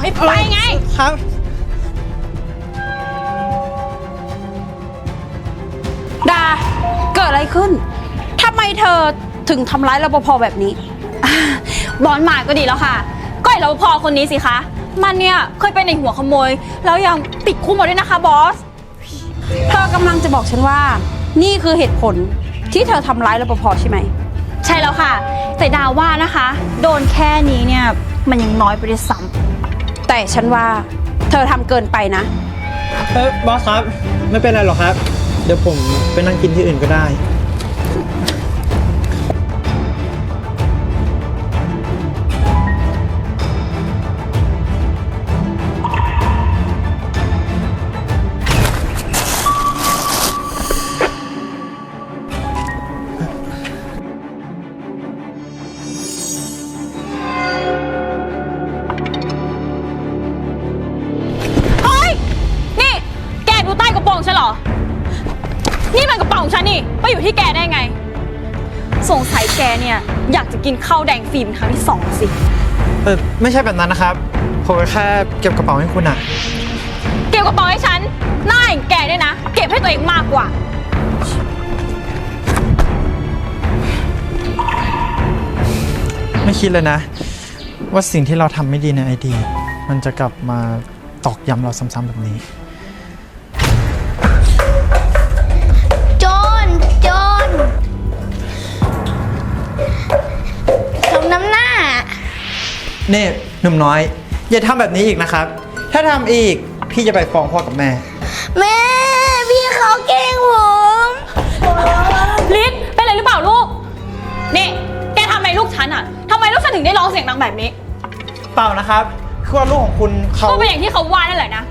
บอกให้ไปไง ครับ ดา เกิดอะไรขึ้นทำไมเธอถึงทำร้ายรปภแบบนี้ บอลมาก็ดีแล้วค่ะก็ไอ้รปภคนนี้สิคะ มันเนี่ยเคยเป็นในหัวขโมย แล้วยังติดคุกมาด้วยนะคะบอส เธอกำลังจะบอกฉันว่า นี่คือเหตุผลที่เธอทำร้ายรปภใช่ไหม ใช่แล้วค่ะ แต่ดาวว่านะคะ โดนแค่นี้เนี่ย มันยังน้อยไปด้วยซ้ำ แต่ฉันว่าเธอทำเกินไปนะ เออบอสครับ ไม่เป็นไรหรอกครับ เดี๋ยวผมไปนั่งกินที่อื่นก็ได้ นี่มันกระเป๋าของฉันนี่ไปอยู่ที่แกได้ไง สงสัยแกเนี่ย อยากจะกินข้าวแดงฟิล์มครั้งที่สองสิ เออไม่ใช่แบบนั้นนะครับ ผมแค่เก็บกระเป๋าให้คุณอะเก็บกระเป๋าให้ฉันหน้าอย่างแกเนี่ยนะ เก็บให้ตัวเองมากกว่า ไม่คิดเลยนะ ว่าสิ่งที่เราทำไม่ดีในไอดี มันจะกลับมาตอกย้ำเราซ้ำๆแบบนี้ น้ำหน้าเน่หนุ่มน้อย อย่าทำแบบนี้อีกนะครับ ถ้าทำอีกพี่จะไปฟ้องพ่อกับแม่ แม่ พี่เขาแกล้งผมลิศเป็นอะไรหรือเปล่าลูก นี่ แกทำไมลูกฉันอะทำไมลูกฉันถึงได้ร้องเสียงดังแบบนี้ เปล่านะครับคือว่าลูกของคุณเขาก็เป็นอย่างที่เขาว่านั่นแหละนะ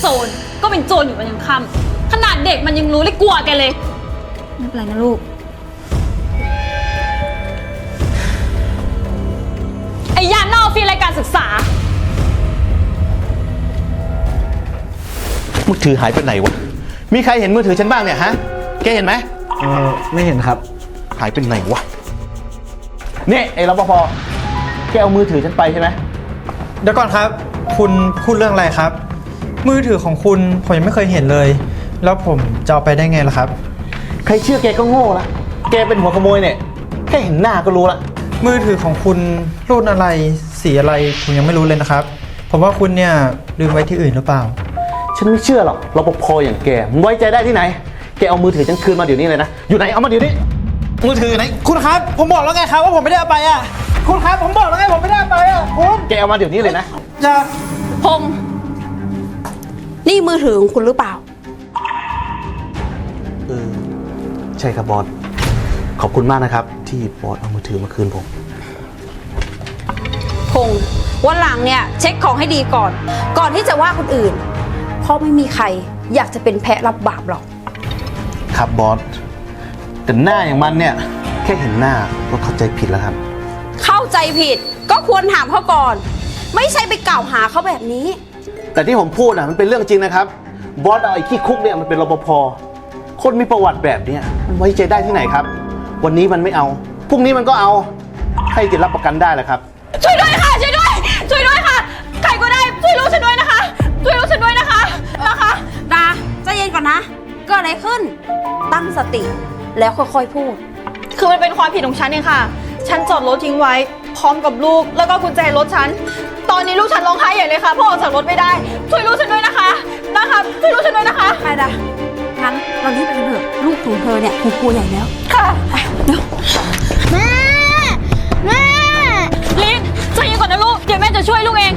โจรก็เป็นโจรอยู่มันยังค่ำขนาดเด็กมันยังรู้เลยกลัวแกเลย ไม่เป็นไรนะลูก ไอ้ยานนอกฟรีรายการศึกษา มือถือหายไปไหนวะ มีใครเห็นมือถือฉันบ้างเนี่ยฮะ แกเห็นไหม เออไม่เห็นครับ หายไปไหนวะเนี่ยไอ้รปภ แกเอามือถือฉันไปใช่ไหม เดี๋ยวก่อนครับ คุณพูดเรื่องอะไรครับ มือถือของคุณผมยังไม่เคยเห็นเลย แล้วผมจะเอาไปได้ไงล่ะครับ ใครเชื่อแกก็โง่ละ แกเป็นหัวขโมยเนี่ย แค่เห็นหน้าก็รู้ละ มือถือของคุณรุ่นอะไรสีอะไรผมยังไม่รู้เลยนะครับ ผมว่าคุณเนี่ยลืมไว้ที่อื่นหรือเปล่า ฉันไม่เชื่อหรอกรปภอย่างแกมึงไว้ใจได้ที่ไหน แกเอามือถือฉันคืนมาเดี๋ยวนี้เลยนะ อยู่ไหนเอามาเดี๋ยวนี้ มือถืออยู่ไหน คุณครับ ผมบอกแล้วไงครับว่าผมไม่ได้เอาไปอะ คุณครับผมบอกแล้วไงผมไม่ได้เอาไปอะคุณแกเอามาเดี๋ยวนี้เลยนะ จะพงษ์นี่มือถือของคุณหรือเปล่าเออใช่ครับบอส ขอบคุณมากนะครับ ที่บอสเอามือถือมาคืนผม พงษ์วันหลังเนี่ยเช็คของให้ดีก่อน ก่อนที่จะว่าคนอื่น เพราะไม่มีใครอยากจะเป็นแพะรับบาปหรอก ครับบอสแต่หน้าอย่างมันเนี่ย แค่เห็นหน้าก็เข้าใจผิดแล้วครับ เข้าใจผิดก็ควรถามเขาก่อน ไม่ใช่ไปกล่าวหาเขาแบบนี้ แต่ที่ผมพูดอะมันเป็นเรื่องจริงนะครับ บอสเอาไอ้ขี้คุกเนี่ยมันเป็นรปภคนมีประวัติแบบเนี้ยมันไว้ใจได้ที่ไหนครับ วันนี้มันไม่เอา พรุ่งนี้มันก็เอาใครจะรับประกันได้ล่ะครับ ช่วยด้วยค่ะ ช่วยด้วย ช่วยด้วยค่ะ ใครก็ได้ช่วยลูกฉันด้วยนะคะ ช่วยลูกฉันด้วยนะคะนะคะดาใจเย็นก่อนนะ เกิดอะไรขึ้น ตั้งสติแล้วค่อยๆพูด คือมันเป็นความผิดของฉันเองค่ะ ฉันจอดรถทิ้งไว้ พร้อมกับลูก แล้วก็กุญแจรถฉัน ตอนนี้ลูกฉันร้องไห้ใหญ่เลยค่ะเพราะออกจากรถไม่ได้ ช่วยลูกฉันด้วยนะคะ นะคะ ช่วยลูกฉันด้วยนะคะ ไปดา งั้นเรารีบไปกันเถอะลูกของเธอเนี่ยคงกลัวใหญ่แล้ว ค่ะแม่ แม่ลินใจเย็นก่อนนะลูก เดี๋ยวแม่จะช่วยลูกเอง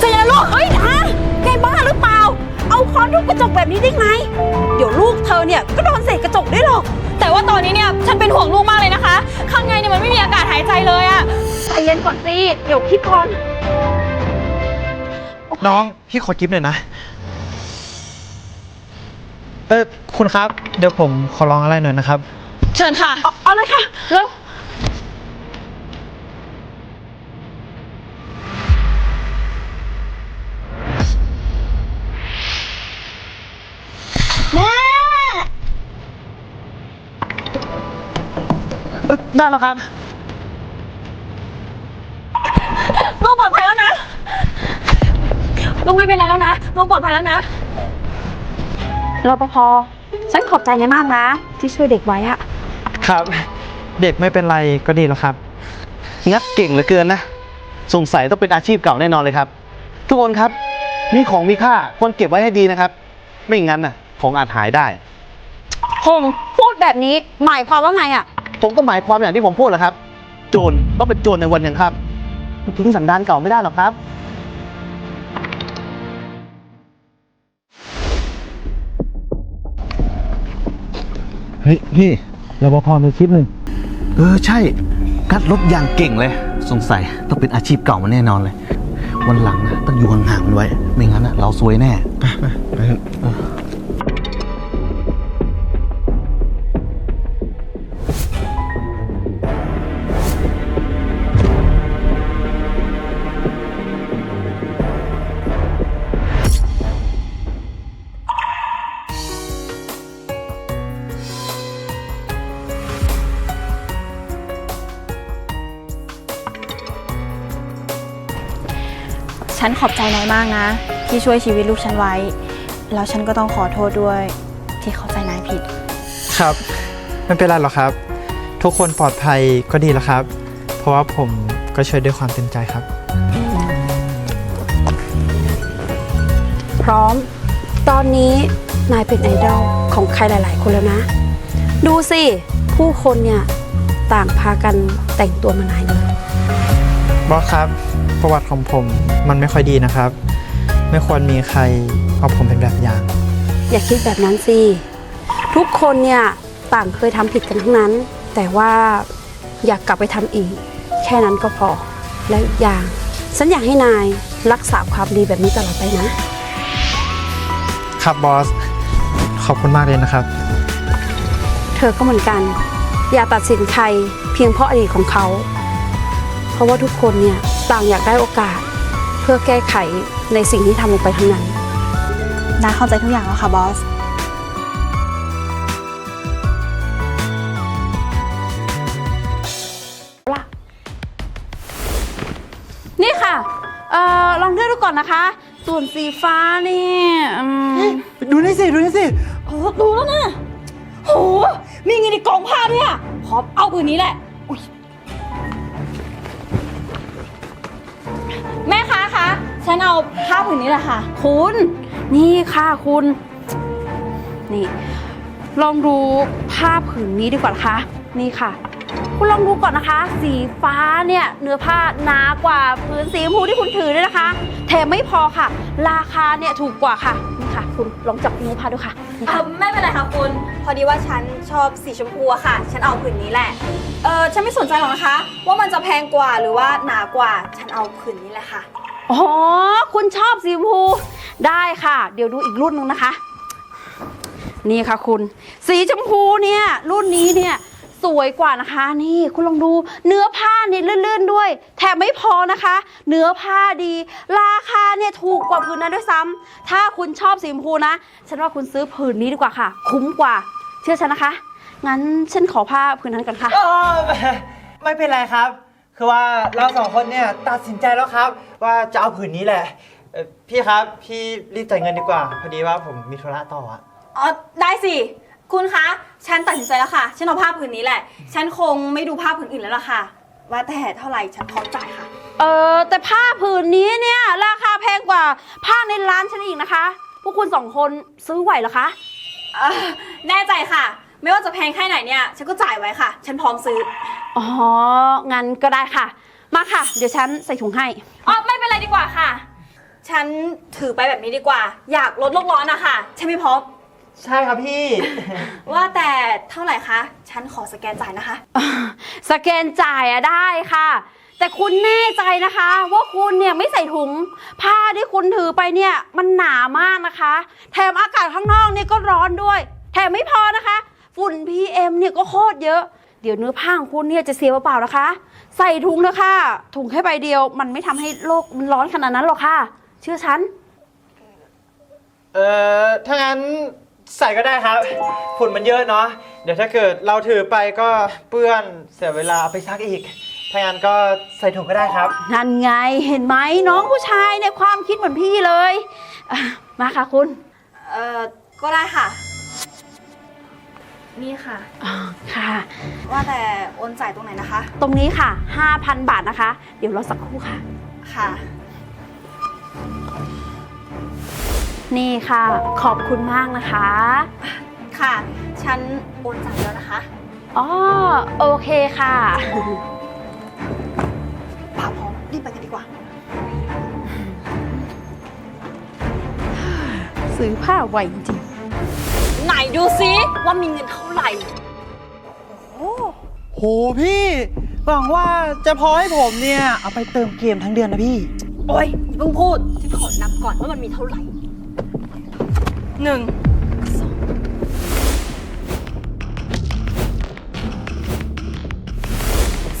ใจเย็นนะลูก เฮ้ยดาแกบ้าหรือเปล่า เอาค้อนทุบกระจกแบบนี้ได้ไง เดี๋ยวลูกเธอเนี่ยก็โดนเศษกระจกได้หรอก แต่ว่าตอนนี้เนี่ยฉันเป็นห่วงลูกมากเลยนะคะ ข้างในเนี่ยมันไม่มีอากาศหายใจเลยอะใจเย็นก่อนสิ เดี๋ยวคิดก่อน น้อง พี่ขอกิฟหน่อยนะ เออคุณครับ เดี๋ยวผมขอลองอะไรหน่อยนะครับ เชิญค่ะ เอาเลยค่ะเร็วแม่ได้แล้วครับไปลูกปลอดภัยแล้วนะลูกไม่เป็นไรแล้วนะลูกปลอดภัยแล้วนะ รปภฉันขอบใจนายมากนะ ที่ช่วยเด็กไว้อะครับ เด็กไม่เป็นไรก็ดีแล้วครับ งัดเก่งเหลือเกินนะ สงสัยต้องเป็นอาชีพเก่าแน่นอนเลยครับ ทุกคนครับ นี่ของมีค่าควรเก็บไว้ให้ดีนะครับ ไม่งั้นน่ะ ของอาจหายได้ พงษ์พูดแบบนี้หมายความว่าไงอะผมก็หมายความอย่างที่ผมพูดแหละครับ โจรต้องเป็นโจรในวันยังครับทิ้งสันดานเก่าไม่ได้หรอกครับ ฮ้ยพี่รปภมีคลิปหนึ่งเออใช่ กัดรถอย่างเก่งเลย สงสัยต้องเป็นอาชีพเก่ามันแน่นอนเลย วันหลังนะต้องอยู่ห่างๆมันไว้ ไม่งั้นนะเราซวยแน่ ไปไปไป ขอบใจนายมากนะ ที่ช่วยชีวิตลูกฉันไว้ แล้วฉันก็ต้องขอโทษด้วย ที่เข้าใจนายผิด ครับ ไม่เป็นไรหรอกครับ ทุกคนปลอดภัยก็ดีแล้วครับ เพราะว่าผมก็ช่วยด้วยความเต็มใจครับ พร้อม ตอนนี้นายเป็นไอดอลของใครหลาย ๆ คนแล้วนะ ดูสิ ผู้คนเนี่ย ต่างพากันแต่งตัวมานายเลยบอสครับ ประวัติของผมมันไม่ค่อยดีนะครับ ไม่ควรมีใครเอาผมเป็นแบบอย่าง อย่าคิดแบบนั้นสิ ทุกคนเนี่ยต่างเคยทำผิดกันทั้งนั้น แต่ว่าอยากกลับไปทำอีก แค่นั้นก็พอ แล้วอีกอย่างฉันอยากให้นายรักษาความดีแบบนี้ตลอดไปนะ ครับบอส ขอบคุณมากเลยนะครับ เธอก็เหมือนกัน อย่าตัดสินใครเพียงเพราะอดีตของเขา เพราะว่าทุกคนเนี่ย ต่างอยากได้โอกาส เพื่อแก้ไขในสิ่งที่ทำลงไปทั้งนั้นนาเข้าใจทุกอย่างแล้วค่ะบอสนี่ค่ะ เอ่อ ลองเลือกดูก่อนนะคะ ส่วนสีฟ้านี่อืมดูนี่สิ ดูนี่สิโหดูแล้วนะโห มีเงินในกองผ้าด้วยอะขอเอาปืนนี้แหละ ฉันเอาผ้าผืนนี้แหละค่ะ คุณ นี่ค่ะคุณ นี่ ลองดูผ้าผืนนี้ดีกว่านะคะ นี่ค่ะ คุณลองดูก่อนนะคะ สีฟ้าเนี่ยเนื้อผ้าหนากว่าผืนสีชมพูที่คุณถือด้วยนะคะ แถมไม่พอค่ะ ราคาเนี่ยถูกกว่าค่ะ นี่ค่ะ คุณลองจับเนื้อผ้าดูค่ะนี่เอค่ะ อไม่เป็นไรค่ะคุณ พอดีว่าฉันชอบสีชมพูอะค่ะ ฉันเอาผืนนี้แหละ เออฉันไม่สนใจหรอกนะคะ ว่ามันจะแพงกว่าหรือว่าหนากว่า ฉันเอาผืนนี้แหละค่ะ อ๋อ คุณชอบสีชมพู ได้ค่ะ เดี๋ยวดูอีกรุ่นหนึงนะคะ นี่ค่ะคุณ สีชมพูเนี่ย รุ่นนี้เนี่ย สวยกว่านะคะ นี่คุณลองดูเนื้อผ้าเนี่ยลื่นๆด้วย แถมไม่พอนะคะ เนื้อผ้าดี ราคาเนี่ยถูกกว่าผืนนั้นด้วยซ้ำถ้าคุณชอบสีชมพูนะ ฉันว่าคุณซื้อผืนนี้ดีกว่าค่ะ คุ้มกว่า เชื่อฉันนะคะ งั้นฉันขอผ้าผืนนั้นกันค่ะ เออไม่เป็นไรครับ คือว่าเราสองคนเนี่ยตัดสินใจแล้วครับ ว่าจะเอาผืนนี้แหละเอ่อพี่ครับ พี่รีบจ่ายเงินดีกว่า พอดีว่าผมมีธุระต่ออะอ๋อได้สิ คุณคะ ฉันตัดสินใจแล้วค่ะ ฉันเอาผ้าผืนนี้แหละ ฉันคงไม่ดูผ้าผืนอื่นแล้วล่ะค่ะ ว่าแต่เท่าไหร่ฉันพร้อมจ่ายค่ะ เออแต่ผ้าผืนนี้เนี่ยราคาแพงกว่าผ้าในร้านฉันอีกนะคะ พวกคุณสองคนซื้อไหวเหรอคะ เอ่อแน่ใจค่ะ ไม่ว่าจะแพงแค่ไหนเนี่ย ฉันก็จ่ายไว้ค่ะ ฉันพร้อมซื้อ อ๋อ งั้นก็ได้ค่ะ มาค่ะ เดี๋ยวฉันใส่ถุงให้ อ๋อไม่เป็นไรดีกว่าค่ะ ฉันถือไปแบบนี้ดีกว่า อยากลดโลกร้อนนะคะใช่ไหมพร้อมใช่ครับพี่ ว่าแต่เท่าไหร่คะ ฉันขอสแกนจ่ายนะคะ สแกนจ่ายอะได้ค่ะ แต่คุณแน่ใจนะคะ ว่าคุณเนี่ยไม่ใส่ถุง ผ้าที่คุณถือไปเนี่ยมันหนามากนะคะ แถมอากาศข้างนอกเนี่ยก็ร้อนด้วย แถมไม่พอนะคะ ฝุ่น PM เนี่ยก็โคตรเยอะ เดี๋ยวเนื้อผ้าของคุณเนี่ยจะเสียเปล่าๆนะคะ ใส่ถุงเลยค่ะ ถุงแค่ใบเดียว มันไม่ทำให้โลกมันร้อนขนาดนั้นหรอกค่ะ เชื่อฉัน เออถ้างั้นใส่ก็ได้ครับ ฝุ่นมันเยอะเนาะ เดี๋ยวถ้าเกิดเราถือไปก็เปื้อนเสียเวลาเอาไปซักอีก ถ้างั้นก็ใส่ถุงก็ได้ครับ นั่นไงเห็นไหมน้องผู้ชายเนี่ยความคิดเหมือนพี่เลยอะมาค่ะคุณ เอ่อก็ได้ค่ะ นี่ค่ะอ่าค่ะ ว่าแต่โอนจ่ายตรงไหนนะคะ ตรงนี้ค่ะ 5,000 บาทนะคะ เดี๋ยวรอสักครู่ค่ะ ค่ะ นี่ค่ะ ขอบคุณมากนะคะ ค่ะ ฉันโอนจ่ายแล้วนะคะ อ๋อ โอเคค่ะผ่าพร้อมรีบไปกันดีกว่า ซื้อผ้าไวจริง ไหนดูซิว่ามีเงินเท่า ไหร่ โหพี่หวังว่าจะพอให้ผมเนี่ย เอาไปเติมเกมทั้งเดือนนะพี่ โอ้ยอย่าเพิ่งพูดฉันขอนับก่อนว่ามันมีเท่าไหร่หนึ่งสอง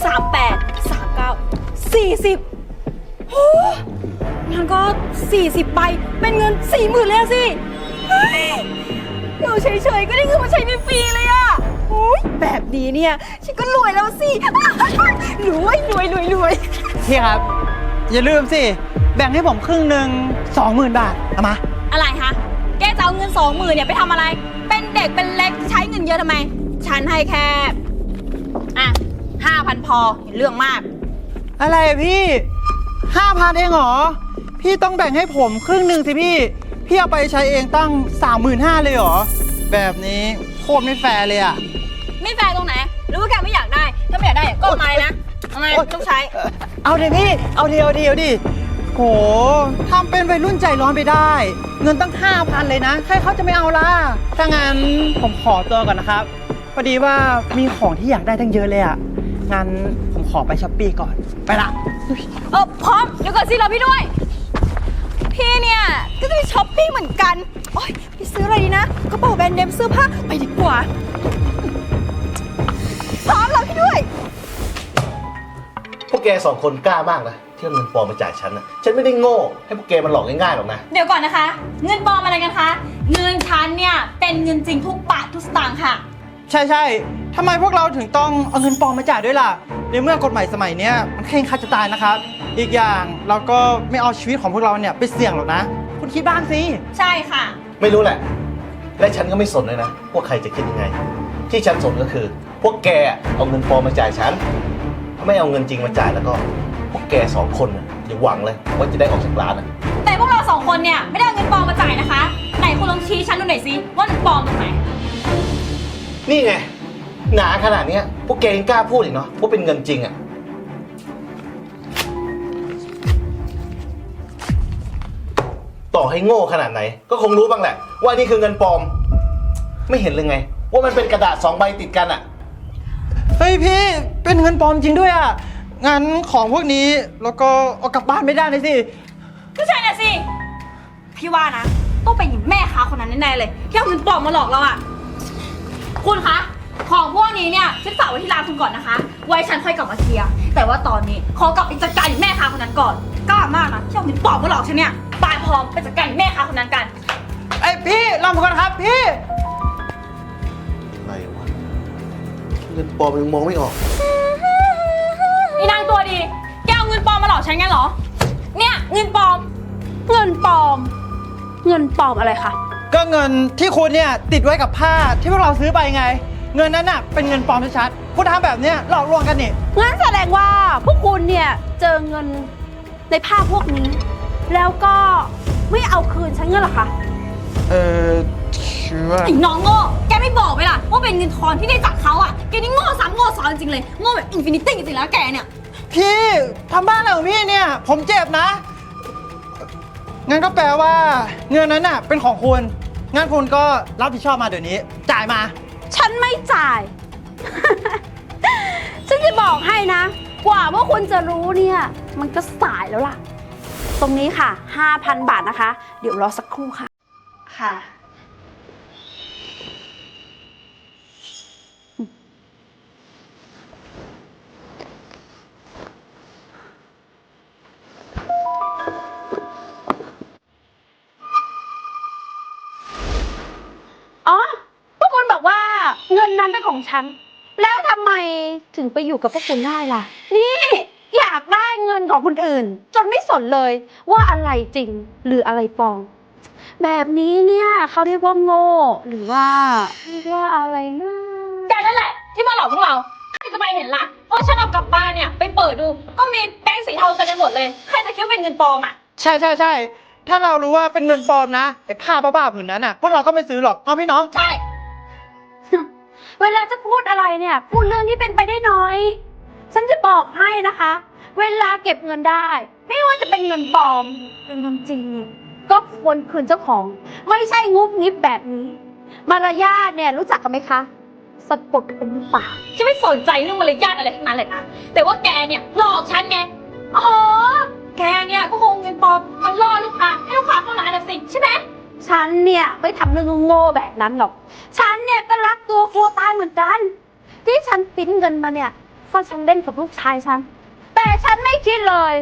สามแปดสามเก้าสี่สิบโอ้งั้นก็สี่สิบใบ เป็นเงินสี่หมื่นเลยอะสิ เฮ้ย อยู่เฉยๆก็ได้เงินมาใช้ฟรีๆเลยอะโอ้ยแบบนี้เนี่ยฉันก็รวยแล้วสิ รวยรวยรวยรวยพี่ครับ อย่าลืมสิ แบ่งให้ผมครึ่งหนึ่งสองหมื่นบาทเอามา อะไรคะแกจะเอาเงินสองหมื่นเนี่ยไปทำอะไร เป็นเด็กเป็นเล็กใช้เงินเยอะทำไม ฉันให้แค่อะห้าพันพอเห็นเรื่องมาก อะไรอะพี่ห้าพันเองเหรอ พี่ต้องแบ่งให้ผมครึ่งหนึ่งสิพี่ พี่เอาไปใช้เองตั้งสามหมื่นห้าเลยเหรอ แบบนี้โคตรไม่แฟร์เลยอะไม่แฟร์ตรงไหน หรือว่าแกไม่อยากได้ ถ้าไม่อยากได้ก็เอามาเลยนะเอามาโอ๊ยต้องใช้ เอาดิพี่ เอาดิเอาดิเอาดิโหทำเป็นวัยรุ่นใจร้อนไปได้ เงินตั้งห้าพันเลยนะ ใครเขาจะไม่เอาล่ะ ถ้างั้นผมขอตัวก่อนนะครับ พอดีว่ามีของที่อยากได้ตั้งเยอะเลยอะงั้นผมขอไปช้อปปี้ก่อน ไปละ เออพร้อมเดี๋ยวก่อนสิรอพี่ด้วย พี่เนี่ย ก็จะไปช้อปปิ้งเหมือนกัน โอ๊ยไปซื้ออะไรดีนะกระเป๋าแบรนด์เนมเสื้อผ้าไปดีกว่า พร้อมรอพี่ด้วย พวกแกสองคนกล้ามากนะที่เอาเงินปลอมมาจ่ายฉันนะฉันไม่ได้โง่ ให้พวกแกมันหลอกง่ายๆหรอกนะ เดี๋ยวก่อนนะคะ เงินปลอมอะไรกันคะ เงินฉันเนี่ยเป็นเงินจริงทุกบาททุกสตางค์ค่ะ ใช่ใช่ ทำไมพวกเราถึงต้องเอาเงินปลอมมาจ่ายด้วยล่ะ ในเมื่อกฎหมายสมัยเนี้ยมันเคร่งครัดจะตายนะครับ อีกอย่างเราก็ไม่เอาชีวิตของพวกเราเนี่ยไปเสี่ยงหรอกนะ คุณคิดบ้างสิ ใช่ค่ะ ไม่รู้แหละ และฉันก็ไม่สนเลยนะ พวกใครจะคิดยังไง ที่ฉันสนก็คือ พวกแกเอาเงินปลอมมาจ่ายฉัน ถ้าไม่เอาเงินจริงมาจ่ายแล้วก็ พวกแกสองคนน่ะอย่าหวังเลยว่าจะได้ออกจากร้านนะแต่พวกเราสองคนเนี่ยไม่ได้เอาเงินปลอมมาจ่ายนะคะ ไหนคุณลองชี้ฉันดูหน่อยสิว่ามันปลอมตรงไหน นี่ไง หนาขนาดเนี้ยพวกแกยังกล้าพูดอีกเนาะว่าเป็นเงินจริงอะต่อให้โง่ขนาดไหน ก็คงรู้บ้างแหละ ว่านี่คือเงินปลอม ไม่เห็นเลยไง ว่ามันเป็นกระดาษสองใบติดกันอะเฮ้ยพี่ เป็นเงินปลอมจริงด้วยอะ งั้นของพวกนี้แล้วก็เอากลับบ้านไม่ได้เลยสิ ก็ใช่น่ะสิ พี่ว่านะ ต้องเป็นแม่ค้าคนนั้นแน่ๆเลยที่เอาเงินปลอมมาหลอกเราอะคุณคะ ของพวกนี้เนี่ยฉันฝากไว้ที่ร้านคุณก่อนนะคะ ไว้ฉันค่อยกลับมาเคลียร์แต่ว่าตอนนี้ขอกลับไปจัดการแม่ค้าคนนั้นก่อนกล้ามากนะที่เอาเงินปลอมมาหลอกฉันเนี่ยบายพร้อมไปจัดการแม่ค้าคนนั้นกัน ไอยพี่ลองก่อนครับพี่ อะไรวะเงินปลอมยังมองไม่ออก อีนางตัวดี แกเอาเงินปลอมมาหลอกฉันงั้นเหรอ เนี่ยเงินปลอมๆเงินปลอม เงินปลอมอะไรคะ ก็เงินที่คุณเนี่ยติดไว้กับผ้าที่พวกเราซื้อไปไง เงินนั้นน่ะเป็นเงินปลอมชัดๆคุณทำแบบเนี้ยหลอกลวงกันนี่ งั้นแสดงว่าพวกคุณเนี่ยเจอเงินในผ้าพวกนี้ แล้วก็ไม่เอาคืนฉันเงินเหรอคะเออคือว่า ไอ้น้องโง่ แกไม่บอกไปล่ะว่าเป็นเงินทอนที่ได้จากเขาอะ แกนี่โง่ซ้ำโง่ซ้อนจริงๆเลย โง่แบบอินฟินิตี้จริงๆแล้วแกเนี่ย พี่ทำบ้านอะไรของพี่เนี่ย ผมเจ็บนะ งั้นก็แปลว่า เงินนั้นน่ะเป็นของคุณ งั้นคุณก็รับผิดชอบมาเดี๋ยวนี้ จ่ายมา ฉันไม่จ่าย ฉันจะบอกให้นะ กว่าว่าคุณจะรู้เนี่ย มันก็สายแล้วล่ะ ตรงนี้ค่ะ 5,000 บาทนะคะ เดี๋ยวรอสักครู่ค่ะ ค่ะ ของฉัน แล้วทำไมถึงไปอยู่กับพวกคุณได้ล่ะ นี่ อยากได้เงินของคนอื่น จนไม่สนเลย ว่าอะไรจริงหรืออะไรปลอมแบบนี้เนี่ยเขาเรียกว่าโง่ หรือว่าเรียกว่าอะไรนะแกนั่นแหละ ที่มาหลอกพวกเราใครจะไปเห็นล่ะเพราะฉันเอากลับบ้านเนี่ยไปเปิดดู ก็มีแป้งสีเทาเต็มไปหมดเลย ใครจะคิดว่าเป็นเงินปลอมอะ ใช่ใช่ใช่ถ้าเรารู้ว่าเป็นเงินปลอมนะไอ้ผ้าบ้าๆผืนนั้นอะพวกเราก็ไม่ซื้อหรอกเอาพี่น้องใช่ เวลาจะพูดอะไรเนี่ย พูดเรื่องที่เป็นไปได้น้อย ฉันจะบอกให้นะคะ เวลาเก็บเงินได้ ไม่ว่าจะเป็นเงินปลอมหรือเงินจริง ก็ควรคืนเจ้าของ ไม่ใช่งุบงิบแบบนี้ มารยาทเนี่ยรู้จักกันไหมคะสะกดเป็นปากฉันไม่สนใจเรื่องมารยาทอะไรทั้งนั้นเลยนะแต่ว่าแกเนี่ยหลอกฉันไงอ๋อแกเนี่ยก็คงเงินปลอมมันล่อลูกค้าให้ลูกค้าเข้าร้านนะสิใช่ไหม ฉันเนี่ยไม่ทำเรื่องโง่ๆแบบนั้นหรอก ฉันเนี่ยก็รักตัวกลัวตายเหมือนกัน ที่ฉันปริ้นเงินมาเนี่ยเพราะฉันเล่นกับลูกชายฉัน แต่ฉันไม่คิดเลย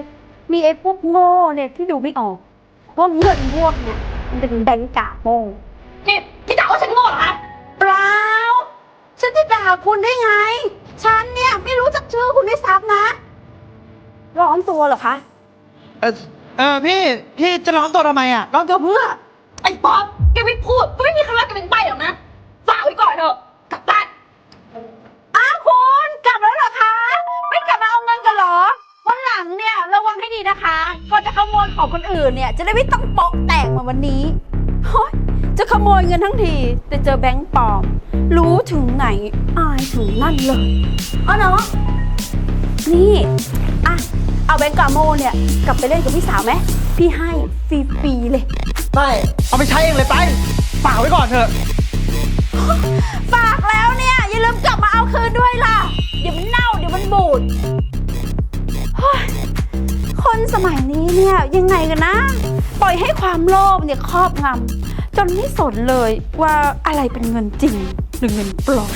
มีไอ้พวกโง่เนี่ยที่ดูไม่ออกว่าเงินพวกเนี่ยมันเป็นแบงก์กาโมงนี่พี่ด่าว่าฉันโง่เหรอคะเปล่าฉันจะด่าคุณได้ไง ฉันเนี่ยไม่รู้จักชื่อคุณด้วยซ้ำนะ ร้อนตัวเหรอคะ เออเออพี่ พี่จะร้อนตัวทำไมอะ ร้อนตัวเพื่อไอ้ ป๊อปแกไม่พูดก็ไม่มีใครว่าแกเป็นใบหรอกนะฝากไว้ก่อนเถอะกลับบ้านอ้าวคุณกลับแล้วเหรอคะ ไม่กลับมาเอาเงินกันเหรอ วันหลังเนี่ยระวังให้ดีนะคะก่อนจะขโมยของคนอื่นเนี่ย จะได้ไม่ต้องโปะแตกเหมือนวันนี้โอ๊ยจะขโมยเงินทั้งที แต่เจอแบงค์ปลอม รู้ถึงไหนอายถึงนั่นเลยอ๋อเนาะนี่อะเอาแบงค์กาโมเนี่ย กลับไปเล่นกับพี่สาวไหมพี่ให้ฟรีๆเลย ใช่เอาไปใช้เองเลยไปฝากไว้ก่อนเถอะ ฝากแล้วเนี่ย อย่าลืมกลับมาเอาคืนด้วยล่ะ เดี๋ยวมันเน่าเดี๋ยวมันบูดเฮ้ยคนสมัยนี้เนี่ยยังไงกันนะ ปล่อยให้ความโลภเนี่ยครอบงำจนไม่สนเลยว่าอะไรเป็นเงินจริงหรือเงินปลอม